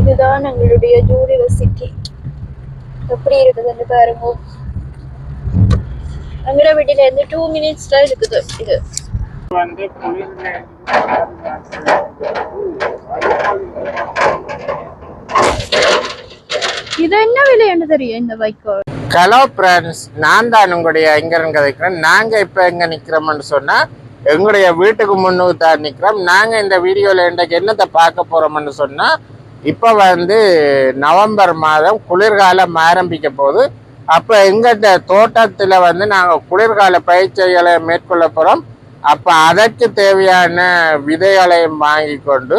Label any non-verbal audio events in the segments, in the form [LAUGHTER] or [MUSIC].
இதுதான் எங்களுடைய யூனிவர்சிட்டி எப்படி இருக்குதுன்னு பாருங்க. எங்கட வீட்டில இருந்து டூ மினிட்ஸ்ல இருக்குது இது. வந்து இது என்ன விலைன்னு தெரியும் இந்த வைக்கோல்? ஹலோ ஃப்ரெண்ட்ஸ் நான் தான் உங்களுடைய இங்கரன் கதைக்கிறேன். நாங்கள் இப்போ எங்கே நிற்கிறோம்னு சொன்னால் எங்களுடைய வீட்டுக்கு முன்னுக்கு தான் நிற்கிறோம் நாங்கள் இந்த வீடியோவில் இன்றைக்கு என்னத்தை பார்க்க போகிறோம்னு சொன்னால் இப்போ வந்து நவம்பர் மாதம் குளிர்காலம் ஆரம்பிக்க போது அப்போ எங்கள்கிட்ட தோட்டத்தில் வந்து நாங்கள் குளிர்கால பயிற்சிகளை மேற்கொள்ள போகிறோம் அப்போ அதற்கு தேவையான விதைகளையும் வாங்கி கொண்டு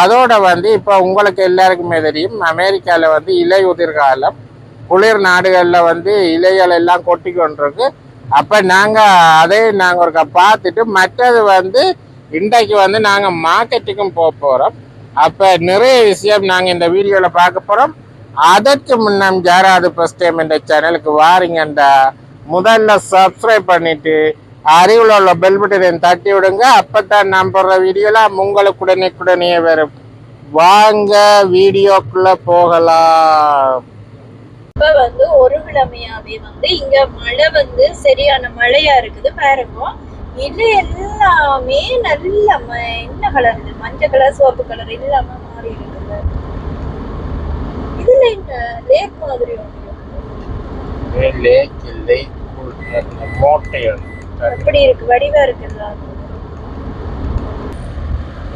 அதோட வந்து இப்போ உங்களுக்கு எல்லாருக்குமே தெரியும் அமெரிக்காவில் வந்து இலையுதிர் காலம் குளிர் நாடுகளில் வந்து இலைகள் எல்லாம் கொட்டி கொண்டிருக்கு. அப்போ நாங்கள் அதை நாங்கள் ஒருக்கா பார்த்துட்டு மற்றது வந்து இன்றைக்கு வந்து நாங்கள் மார்க்கெட்டுக்கும் போக போகிறோம் அப்போ நிறைய விஷயம் நாங்கள் இந்த வீடியோவில் பார்க்க போகிறோம் அதற்கு முன்னம் யாராவது ஃபஸ்ட் டைம் இந்த சேனலுக்கு வாரீங்கண்டா முதல்ல சப்ஸ்கிரைப் பண்ணிவிட்டு அருகில் உள்ள பெல் பட்டனை தட்டி விடுங்க. அப்போ தான் நான் போடுற வீடியோலாம் உங்களுக்கு உடனே உடனே வரும். வாங்க வீடியோக்குள்ளே போகலாம். இப்போ வந்து ஒரு கிழமையாவே வந்து இங்கே மழை வந்து சரியான மழையாக இருக்குது. பாருங்க. இது எல்லாமே நல்ல என்ன கலர் இது? மஞ்சள் கலர் சிவப்பு கலர் எல்லாமே மாறி இருக்குது. இதுல இந்த லேக் மாதிரி. லேக் இல்லை எப்படி இருக்கு. வடிவா இருக்குதா?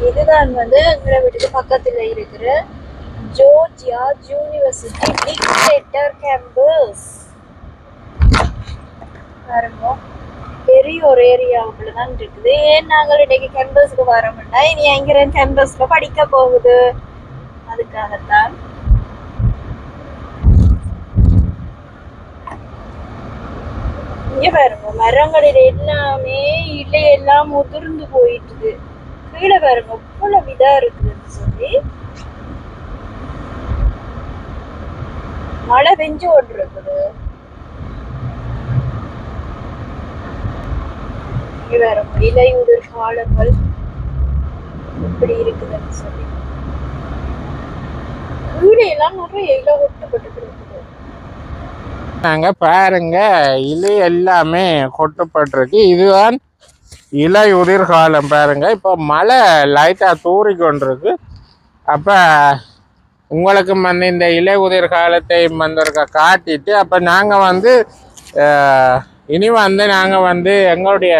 இதுதான் வந்து எங்களை வீட்டுக்கு பக்கத்துல இருக்கிற ஜோர்ஜியா யூனிவர்சிட்டி பிக் செட்டர் கேம்பஸ் பாருங்க. பெரிய ஒரு ஏரியாவுக்குள்ள தான் இருக்குது. ஏன் நாங்கள் இன்னைக்கு கேம்பஸ்க்கு வரோம்னா இனி எங்கிற கேம்பஸ்ல படிக்க போகுது? அதுக்காகத்தான். இங்க பாருங்க மரங்களில் எல்லாமே இலை எல்லாம் முதிர்ந்து போயிட்டுது. கீழே பாருங்க எவ்வளவு இதா இருக்குதுன்னு சொல்லி. மழை பெஞ்சு இருக்குது இருக்குது இங்க பாருங்க இலை காலங்கள் எப்படி இருக்குதுன்னு சொல்லி. கீழே எல்லாம் நிறைய இலை ஒட்டப்பட்டு இருக்குது நாங்க பாருங்க இது எல்லாமே கொட்டப்பட்டிருக்கு. இதுதான் இலை உதிர் காலம் பாருங்க. இப்போ மழை லைட்டாக தூறி கொண்டிருக்கு அப்போ உங்களுக்கு வந்து இந்த இலை உதிர் காலத்தை வந்திருக்க காட்டிட்டு அப்போ நாங்கள் வந்து இனி வந்து நாங்கள் வந்து எங்களுடைய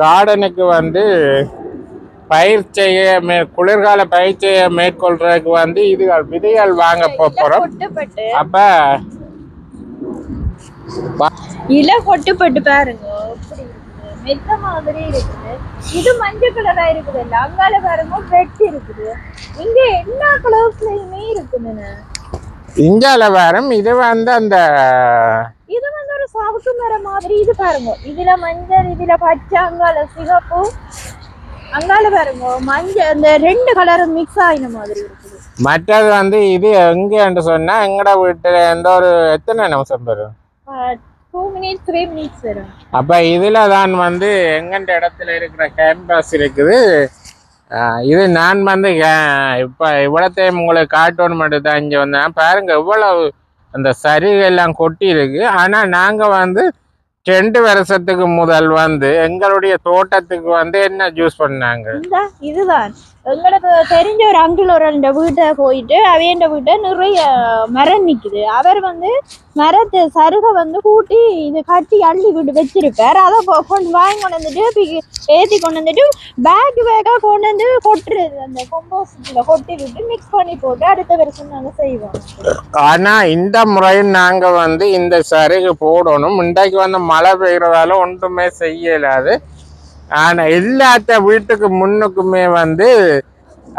கார்டனுக்கு வந்து பயிர் செய்ய மே குளிர்கால பயிர் செய்ய மேற்கொள்றதுக்கு வந்து இதுகள் விதைகள் வாங்க போகிறோம் அப்போ இலை கொட்டுப்பட்டு பாருங்க மெத்த மாதிரி இருக்குது. இது மஞ்சள் கலரா இருக்குது. இல்ல அங்கால பாருங்க வெட்டி இருக்குது. இங்க எல்லா கலர்ஸ்லயுமே இருக்குதுன்னு இந்தியாவில் வரும் இது வந்து அந்த இது சவுக்கு மரம் மாதிரி இது பாருங்க. இதுல மஞ்சள் இதுல பச்சை அங்கால சிகப்பு. அங்கால பாருங்க மஞ்சள் அந்த ரெண்டு கலரும் மிக்ஸ் ஆயின மாதிரி இருக்குது. மற்றது வந்து இது எங்கேன்னு சொன்னால் எங்கட வீட்டில் எந்த ஒரு எத்தனை நிமிஷம் வரும்? டூ மினிட்ஸ் த்ரீ மினிட்ஸ் வரும். அப்போ இதில் தான் வந்து எங்கண்ட இடத்துல இருக்கிற கேம்பஸ் இருக்குது. இது நான் வந்து இப்போ இவ்வளோத்தையும் உங்களுக்கு காட்டணும் மட்டும் தான் இங்கே வந்தேன். பாருங்க இவ்வளவு அந்த சரிவெல்லாம் கொட்டி இருக்கு ஆனால் நாங்கள் வந்து ரெண்டு வருஷத்துக்கு முதல் வந்து எங்களுடைய தோட்டத்துக்கு வந்து என்ன ஜூஸ் பண்ணாங்க? இதுதான். எங்களுக்கு தெரிஞ்ச ஒரு அங்கிள் ஒரு ரெண்டு வீட்டை போயிட்டு அவையண்ட வீட்டை நிறைய மரம் நிற்குது அவர் வந்து மரத்து சருகை வந்து கூட்டி இது கட்டி அள்ளி விட்டு வச்சிருப்பார். அதை கொ- கொண்டு வாங்கி கொண்டு வந்துட்டு பிக்கி- ஏற்றி கொண்டு வந்துட்டு பேக் பேக்காக கொண்டு வந்து கொட்டுறது. அந்த கொம்போசிட்ல கொட்டி விட்டு மிக்ஸ் பண்ணி போட்டு அடுத்த வருஷம் நாங்கள் செய்வோம். ஆனால் இந்த முறையும் நாங்கள் வந்து இந்த சருகு போடணும். இன்றைக்கு வந்து மழை பெய்கிறதால ஒன்றுமே செய்யலாது ஆனா எல்லாத்த வீட்டுக்கு முன்னுக்குமே வந்து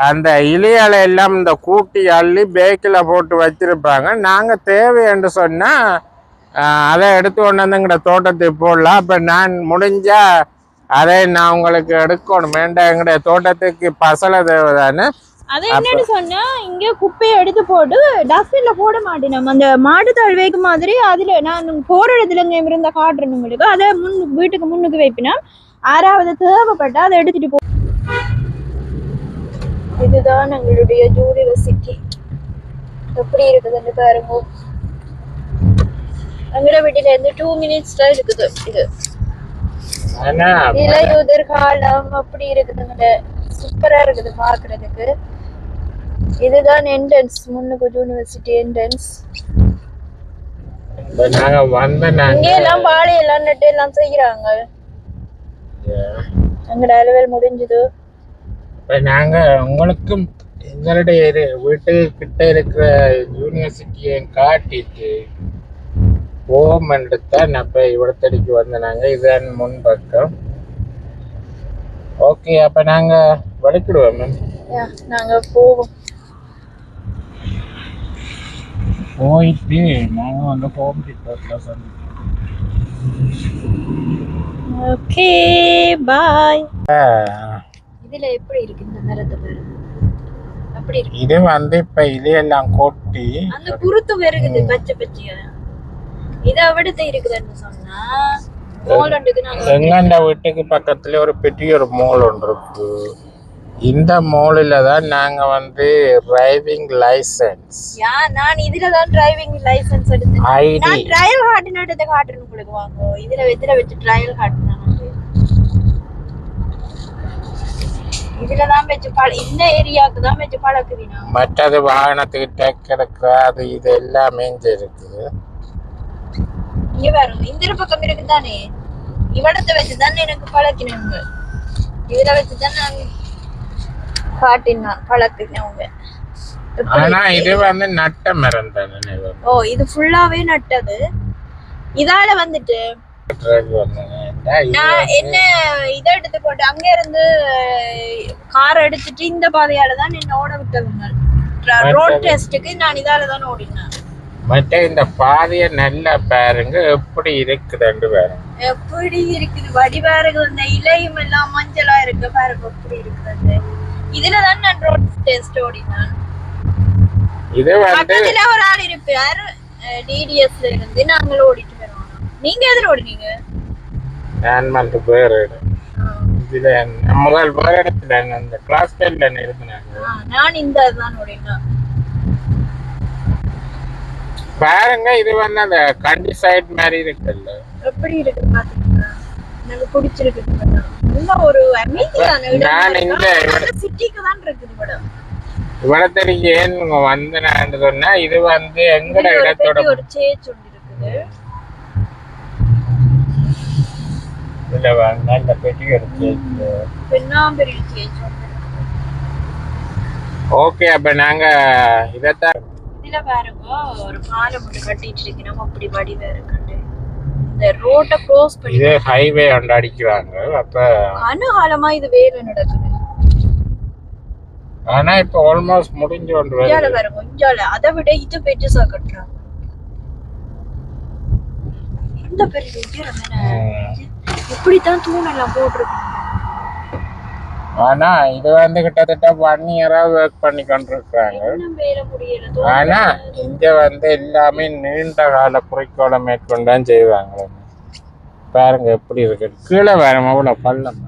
அந்த இலைகளை எல்லாம் இந்த கூட்டி அள்ளி பேக்கில் போட்டு வச்சிருப்பாங்க. நாங்கள் தேவை என்று சொன்னால் அதை எடுத்து கொண்டு வந்துங்கிற தோட்டத்துக்கு போடலாம். இப்போ நான் முடிஞ்சா அதை நான் உங்களுக்கு எடுக்கணும். வேண்டாம் தோட்டத்துக்கு பசலை தேவை தானே அது என்னன்னு சொன்னா இங்க குப்பையை எடுத்து போட்டு டஸ்ட்பின்ல போட மாட்டேன் நம்ம. அந்த மாடு தழுவைக்கு மாதிரி அதுல நான் போற இடத்துல இருந்த காட்டுறேன் உங்களுக்கு. அதை முன் வீட்டுக்கு முன்னுக்கு வைப்பினா ஆறாவது தேவைப்பட்டா அதை எடுத்துட்டு போ. இதுதான் எங்களுடைய யூனிவர்சிட்டி எப்படி இருக்குதுன்னு பாருங்க. எங்கட வீட்டுல இருந்து டூ மினிட்ஸ் தான் இருக்குது இது. இலையுதிர் காலம் அப்படி இருக்குதுங்க. சூப்பரா இருக்குது பாக்குறதுக்கு இதுதான் என்ட்ரன்ஸ் முன்னுக்கு யூனிவர்சிட்டி என்ட்ரன்ஸ் இங்க எல்லாம் வாழை எல்லாம் நட்டு எல்லாம் செய்யறாங்க எங்கட அலுவல் முடிஞ்சது. இப்ப நாங்க உங்களுக்கும் எங்களுடைய வீட்டுக்கு கிட்ட இருக்கிற யூனிவர்சிட்டியை காட்டிட்டு போமென்று தான் அப்ப இவ்வளத்தடிக்கு வந்த நாங்க இதுதான் முன்பக்கம். ஓகே அப்ப நாங்க வலிக்கிடுவோம் மேம் யா, நாங்க போவோம். போயிட்டு நாங்க வந்து ஹோம் சந்திப்போம் ஓகே பாய். இதுல எப்படி இருக்கு இந்த பாருங்க அப்படி இருக்கு. இது வந்து இப்ப இதையெல்லாம் கொட்டி அந்த குருத்து வருகுது பச்சை பச்சையா? இதை விடுத்து இருக்குதுன்னு சொன்னா நாங்க எங்கண்ட வீட்டுக்கு பக்கத்துல ஒரு பெரிய ஒரு மால் ஒன்று இருக்கு. இந்த மாலில் தான் நாங்க வந்து டிரைவிங் லைசன்ஸ் யா நான் இதுல தான் டிரைவிங் லைசென்ஸ் எடுத்தேன். ஐடி நான் ட்ரையல் காட்டின எடுத்து காட்டுறேன் உங்களுக்கு வாங்க. இதுல இதுல வச்சு ட்ரையல் காட்டினேன் இதுல தான் வச்சு பழ இந்த ஏரியாவுக்கு தான் வச்சு பழக்குவீனா மற்றது வாகனத்துக்கு டேக் எடுக்கிற அது இது எல்லாமே இங்க இருக்குது இங்க பாருங்க இந்த பக்கம் இருக்கு தானே இவடத்தை வச்சு தானே எனக்கு பழக்கினவங்க இதுல வச்சு தான் நான் காட்டினா பழக்கினவங்க ஆனா? இது வந்து நட்ட மரம் தானே ஓ இது ஃபுல்லாவே நட்டது. இதால வந்துட்டு நான் என்ன இதை எடுத்து போட்டு அங்க இருந்து கார் எடுத்துட்டு இந்த பாதையால தான் என்ன ஓட விட்டவங்க ரோட் டெஸ்ட்டுக்கு நான் இதால தான் ஓடினேன். மற்ற இந்த பாதையை நல்லா பாருங்க எப்படி இருக்குதுன்னு பாருங்க. எப்படி இருக்குது? இந்த இலையும் எல்லாம் மஞ்சளா இருக்கு பாருங்க எப்படி இருக்குது இதுல தான் நான் ரோட் டெஸ்ட் ஓடினேன். இது பக்கத்துல ஒரு ஆள் இருப்பார். டிடிஎஸ்ல இருந்து நாங்கள் ஓடிட்டு வருவோம். நீங்க எதுல ஓடினீங்க? நான் வந்து வேறு இடம். இதுல முதல் வேறு இடத்துல அந்த கிளாஸ் டென்ல இருந்தாங்க நான் இந்த தான் ஓடினேன். பாருங்க இது வந்து அந்த கண்டி சைட் மாதிரி இருக்குல்ல. எப்படி இருக்கு பாத்தீங்களா? எனக்கு பிடிச்சிருக்கு ஒரு அமைதியான நான் இந்த இடம் சிட்டிக்கு தான் இருக்குது மேடம் இவ்வளத்தடிக்கு ஏன் இங்க சொன்னா இது வந்து எங்கட இடத்தோட ஒரு ஒன்று இருக்குது ஒரு பெண்ணாம்பெரிய ஓகே அப்ப நாங்க இதத்தான் இதுல பாருங்க ஒரு பாலம் ஒன்று கட்டிட்டு இருக்கணும் அப்படி வடிவா இருக்குண்டு இந்த ரோட்டை க்ளோஸ் பண்ணி இது ஹைவே ஒன்று அடிக்கிறாங்க அப்ப கனகாலமா இது வேலை நடக்குது. ஆனா இப்ப ஆல்மோஸ்ட் முடிஞ்சு ஒன்று பாருங்க இஞ்சால அதை விட இது பெருசா கட்டுறாங்க. இந்த பெரிய. இப்படித்தான் தூணெல்லாம் போட்டிருக்காங்க. ஆனா இது வந்து கிட்டத்தட்ட ஒன் இயரா ஒர்க் பண்ணி கொண்டிருக்காங்க ஆனா இங்க வந்து எல்லாமே நீண்ட கால குறிக்கோளை மேற்கொண்டுதான் செய்வாங்க. பாருங்க எப்படி இருக்கு. கீழே வேற அவ்வளவு பள்ளம்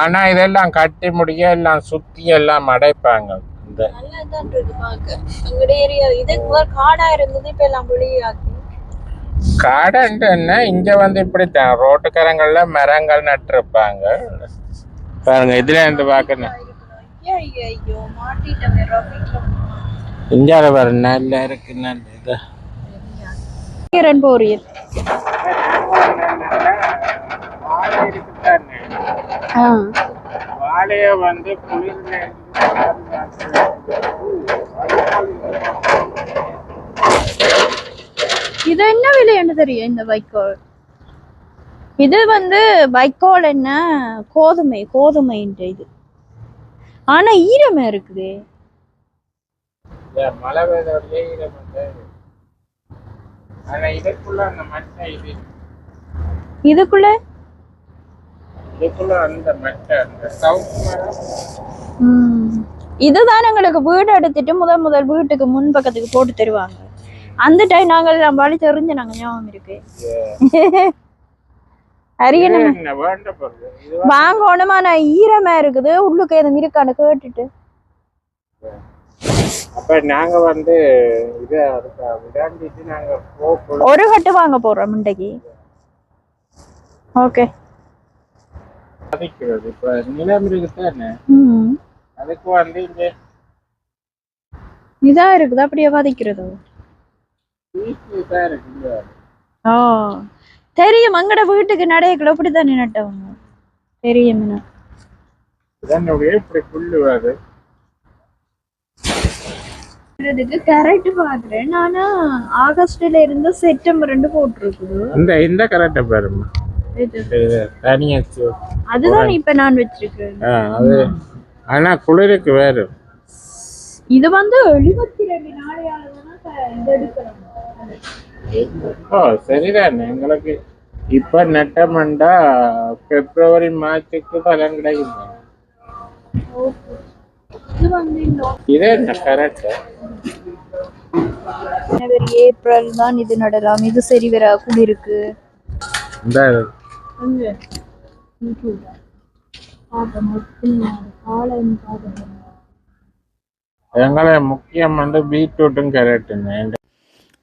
ஆனா இதெல்லாம் கட்டி முடிய எல்லாம் சுத்தி எல்லாம் அடைப்பாங்க. இந்த இது காடா என்ன? இங்க வந்து இப்படித்தான். ரோட்டுக்கரங்கள்ல மரங்கள் நட்டிருப்பாங்க. பாருங்க இதுல இருந்து பாக்கணும் ஐயோ ஐயோ ஐயோ மாட்டிட்டேன் ராபிட்ல இந்தியாவில வேற நல்லா இருக்கு நல்ல இது. கிரண் போரியல் வாழைய வந்து குளிர்ல இது என்ன விலைன்னு தெரியும் இந்த வைக்கோல்? இது வந்து வைக்கோல் என்ன கோதுமை கோதுமைன்ற இது. ஆனா ஈரமே இருக்குது. இதுக்குள்ள. இதுதான் எங்களுக்கு வீடு எடுத்துட்டு முதல் முதல் வீட்டுக்கு முன் பக்கத்துக்கு போட்டு தருவாங்க. அந்த டைம் நாங்கள் வழி தெரிஞ்சு நாங்க ஞாபகம் இருக்கு. [LAUGHS] அரியணும் இது வாங்கணுமா? நான் ஈரமா இருக்குது. உள்ளுக்கு எதுவும் இருக்கான்னு கேட்டுட்டு. அப்ப நாங்க வந்து இதை நாங்க ஒரு கட்டு வாங்க போறோம் இன்றைக்கு ஓகே. பதிக்கிறது இப்ப நிலம் இருக்குதானே ம் அதுக்கு வந்து இங்க இதா இருக்குது. அப்படியே இருக்குங்க ஓ தெரியும் அங்கட வீட்டுக்கு நடையக்குள்ள அப்படித்தான் நின்னுட்டவங்க. தெரியும் கரெக்ட் பாக்குறேன் நானா ஆகஸ்ட்ல இருந்து செப்டம்பர் ரெண்டு போட்டிருக்குது. இந்த இந்த கரெக்டா பாருமா அதுதான் இப்ப நான் வச்சிருக்கேன் அது ஆனா குளிருக்கு வேறு. இது வந்து எழுபத்தி ரெண்டு இது எடுக்கணும் ஓ சரிதான். எங்களுக்கு இப்ப நட்டமண்டா பிப்ரவரி மார்ச்சுக்கு பலன் கிடைக்கும்? இது கரெக்ட் ஏப்ரல் தான் இது நடலாம். இது சரி வர குளிருக்கு இந்த எங்களை முக்கியம் வந்து பீட்ரூட்டும் கேரட்டுங்க.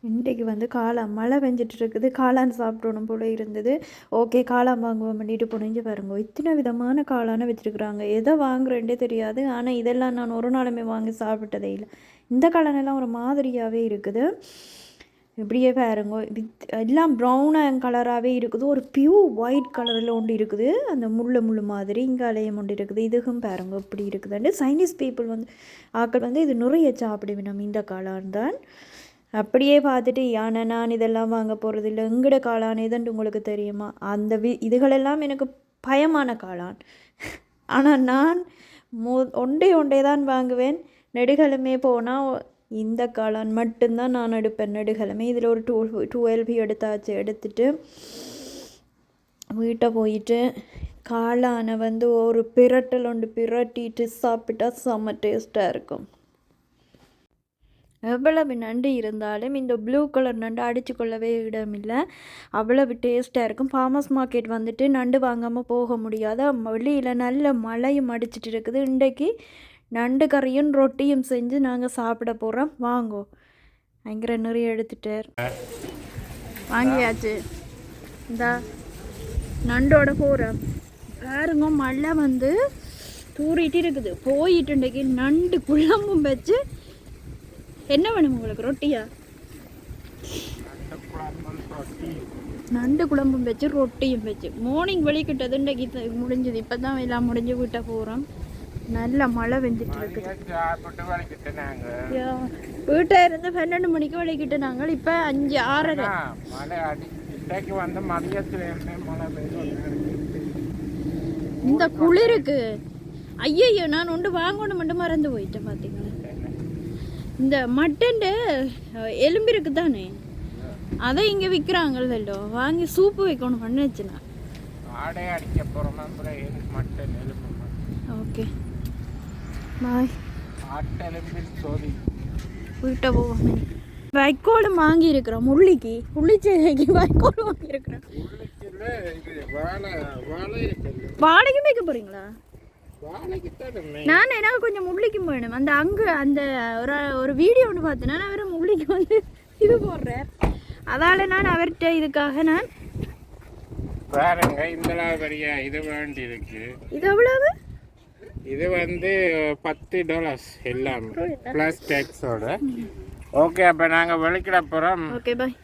இன்றைக்கு வந்து காளான் மழை பெஞ்சிட்டு இருக்குது காளான் சாப்பிடணும் போல இருந்தது. ஓகே காளான் வாங்குவோம் பண்ணிட்டு புனிஞ்சு பாருங்க. இத்தனை விதமான காளானை வச்சுருக்குறாங்க. எதை வாங்குறேன்டே தெரியாது. ஆனால் இதெல்லாம் நான் ஒரு நாளுமே வாங்கி சாப்பிட்டதே இல்லை. இந்த காளானெல்லாம் ஒரு மாதிரியாகவே இருக்குது. இப்படியே பாருங்க. வித் எல்லாம் ப்ரௌன் கலராகவே இருக்குது. ஒரு பியூர் ஒயிட் கலரில் ஒன்று இருக்குது. அந்த முள்ளு முள்ளு மாதிரி இங்கே அலையம் ஒன்று இருக்குது. இதுக்கும் பாருங்க இப்படி இருக்குதுண்டு சைனீஸ் பீப்புள் வந்து ஆக்கள் வந்து இது நிறைய சாப்பிடுவினோம். இந்த காளான் தான். அப்படியே பார்த்துட்டு யானை நான் இதெல்லாம் வாங்க போகிறது இல்லை எங்கட காளான்? எதுன்னு உங்களுக்கு தெரியுமா? அந்த வி இதுகளெல்லாம் எனக்கு பயமான காளான். ஆனால் நான் மோ ஒன்றே ஒன்றே தான் வாங்குவேன். நெடுகளுமே போனால் இந்த காளான் மட்டும்தான் நான் எடுப்பேன். நெடுகளுமே இதில் ஒரு டூ டுவெல்வி எடுத்தாச்சு. எடுத்துட்டு வீட்டை போயிட்டு காளானை வந்து ஒரு பிரட்டல் ஒன்று பிரட்டிட்டு சாப்பிட்டா செம்ம டேஸ்ட்டாக இருக்கும். எவ்வளவு நண்டு இருந்தாலும் இந்த ப்ளூ கலர் நண்டு அடித்து கொள்ளவே இடமில்லை. அவ்வளவு டேஸ்ட்டாக இருக்கும். ஃபார்மர்ஸ் மார்க்கெட் வந்துட்டு நண்டு வாங்காமல் போக முடியாத. வெளியில் நல்ல மழையும் அடிச்சிட்டு இருக்குது. இன்றைக்கு நண்டு கறியும் ரொட்டியும் செஞ்சு நாங்கள் சாப்பிட போகிறோம் வாங்கோ. பயங்கர நிறைய எடுத்துட்டார். வாங்கியாச்சு. இந்த நண்டோட போகிறோம் பாருங்க மழை வந்து தூரிட்டு இருக்குது. போயிட்டு இன்றைக்கு நண்டு குழம்பும் வச்சு என்ன வேணும் உங்களுக்கு? ரொட்டியா? நண்டு குழம்பும் வச்சு ரொட்டியும் வச்சு. மார்னிங் வெளிக்கிட்டது இன்றைக்கு முடிஞ்சது. இப்போ தான் எல்லாம் முடிஞ்சு விட்ட போகிறோம் நல்ல மழை வெஞ்சிட்டு இருக்குது. வீட்டை இருந்து பன்னெண்டு மணிக்கு வெளிக்கிட்டு நாங்கள் இப்போ அஞ்சு ஆறரை. இந்த குளிருக்கு. ஐயையோ நான் ஒன்று வாங்கணும் மட்டும் மறந்து போயிட்டேன் பார்த்தீங்களா இந்த மட்டன் எலும்பு இருக்கு தானே? அதை இங்கே விற்கிறாங்கல்ல வாங்கி சூப்பு வைக்கணும் பண்ணி வச்சுனா. ஆடை அடிக்க மட்டன் எலும்பு ஓகே. பாய். ஆட்டெலும்பில் சோதி. வீட்டை போவோம் வைக்கோலும் வாங்கி இருக்கிறோம் முள்ளிக்கு முள்ளிச்சேரிக்கு வைக்கோல் வாங்கி இருக்கிறோம் உள்ளுக்குள்ள இது வாழை வாழை இருக்குது வாடகைக்கு வைக்க போறீங்களா? வாழைக்கு நான் எனக்கு கொஞ்சம் முள்ளிக்கும் வேணும். அந்த அங்கே அந்த ஒரு ஒரு வீடியோ ஒன்று பார்த்தேன். நான் அவர் முள்ளிக்கு வந்து இது போடுறேன். அதால நான் அவர்கிட்ட இதுக்காக நான் பாருங்க இந்த பெரிய இது வேண்டி இருக்கு. இது எவ்வளவு? இது வந்து பத்து டாலர்ஸ் எல்லாமே. ப்ளஸ் டேக்ஸோட ஓகே அப்போ நாங்கள் வெளிக்கிட போகிறோம் ஓகே பாய்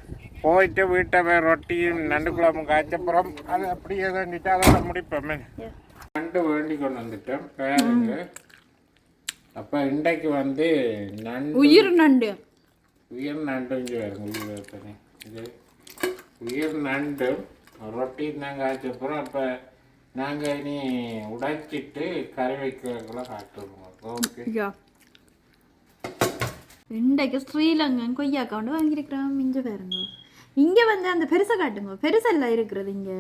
போயிட்டு வீட்டை போய் ரொட்டியும் நண்டு குழம்பு காய்ச்ச போகிறோம் அது அப்படியே வேண்டிட்டு அதோட முடிப்போமே. நண்டு வேண்டி கொண்டு வந்துட்டோம் பாருங்க. அப்போ இன்றைக்கு வந்து நண்டு உயிர் நண்டு. உயிர் நண்டு இங்கே வருங்க உயிர். இது உயிர் நண்டு ரொட்டி நாங்கள் காய்ச்ச போகிறோம் அப்போ நாங்கள் இனி உடைச்சிட்டு கறி வைக்கிறதுக்குள்ள காட்டுவோம் ஓகே இன்றைக்கு ஸ்ரீலங்கன் கொய்யாக்கா கொண்டு வாங்கியிருக்கிறோம். இங்கே பாருங்க. இங்கே வந்து அந்த பெருசை காட்டுங்க. பெருசெல்லாம் இருக்கிறது இங்கே.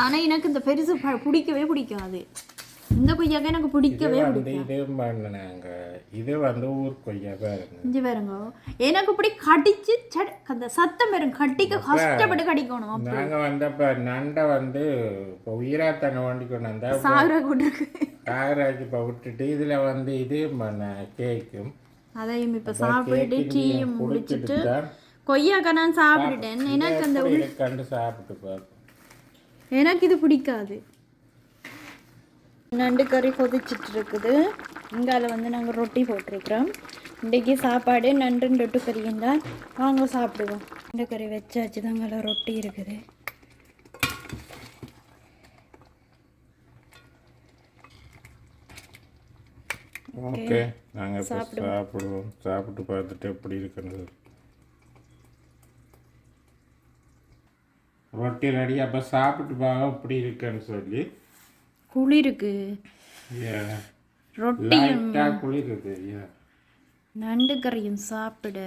ஆனால் எனக்கு இந்த பெருசு பிடிக்கவே பிடிக்காது. இந்த கொய்யாக்கா எனக்கு பிடிக்கவே இது வந்து ஊர் கொய்யா பாருங்க இஞ்சி பாருங்க. எனக்கு இப்படி கடிச்சு சட அந்த சத்தம் வரும். கடிக்க கஷ்டப்பட்டு கடிக்கணும் நாங்க வந்தப்ப நண்டை வந்து இப்போ உயிராத்தனை வண்டி கொண்டு வந்தா சாகுற கூட்டிருக்கு காராக்கி இப்போ விட்டுட்டு இதுல வந்து இது பண்ண கேக்கும் அதையும் இப்ப சாப்பிட்டு டீயும் முடிச்சிட்டு கொய்யாக்கா நான் சாப்பிட்டுட்டேன். எனக்கு அந்த கண்டு சாப்பிட்டு பார்ப்போம் எனக்கு இது பிடிக்காது. நண்டு கறி கொதிச்சிட்டு இருக்குது இங்கால வந்து நாங்கள் ரொட்டி போட்டிருக்கிறோம். இன்றைக்கி சாப்பாடு நண்டு ரொட்டு கறியும் தான் வாங்க சாப்பிடுவோம். நண்டு கறி வச்சாச்சு தாங்கள ரொட்டி இருக்குது. ஓகே நாங்க இப்போ சாப்பிடுவோம். சாப்பிட்டு பார்த்துட்டு எப்படி இருக்குன்னு ரொட்டி ரெடி அப்போ சாப்பிட்டு பார்க்க எப்படி இருக்குன்னு சொல்லி. குளிருக்கு. ரொட்டி லைட்டாக குளிர் இருக்கு Yeah. நண்டு கறியும் சாப்பிட.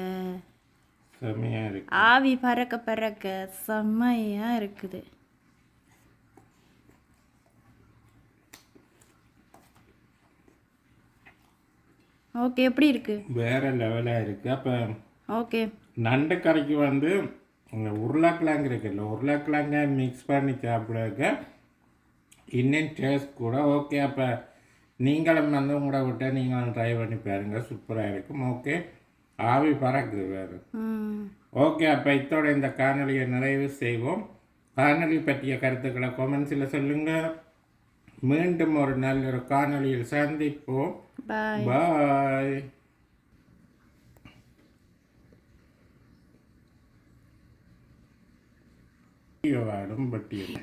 செம்மையா இருக்கு. ஆவி பறக்க பறக்க செம்மையா இருக்குது. ஓகே எப்படி இருக்கு? வேற லெவலாக இருக்கு. அப்போ ஓகே. நண்டு கறிக்கு வந்து இந்த உருளைக்கிழங்கு இருக்குல்ல உருளைக்கிழங்க மிக்ஸ் பண்ணி சாப்பிடுறதுக்கு இன்னும் டேஸ்ட் கூட ஓகே அப்போ நீங்களும் வந்து உங்களோட விட்ட நீங்களும் ட்ரை பண்ணி பாருங்க. சூப்பராக இருக்கும். ஓகே ஆவி பறக்குது வேறு. ஓகே அப்போ இத்தோட இந்த காணொலியை நிறைவு செய்வோம். காணொலி பற்றிய கருத்துக்களை கொமெண்ட்ஸில் சொல்லுங்கள் மீண்டும் ஒரு நல்ல ஒரு காணொலியில் சந்திப்போம். பாய் பாய் வாடும் பட்டியல்.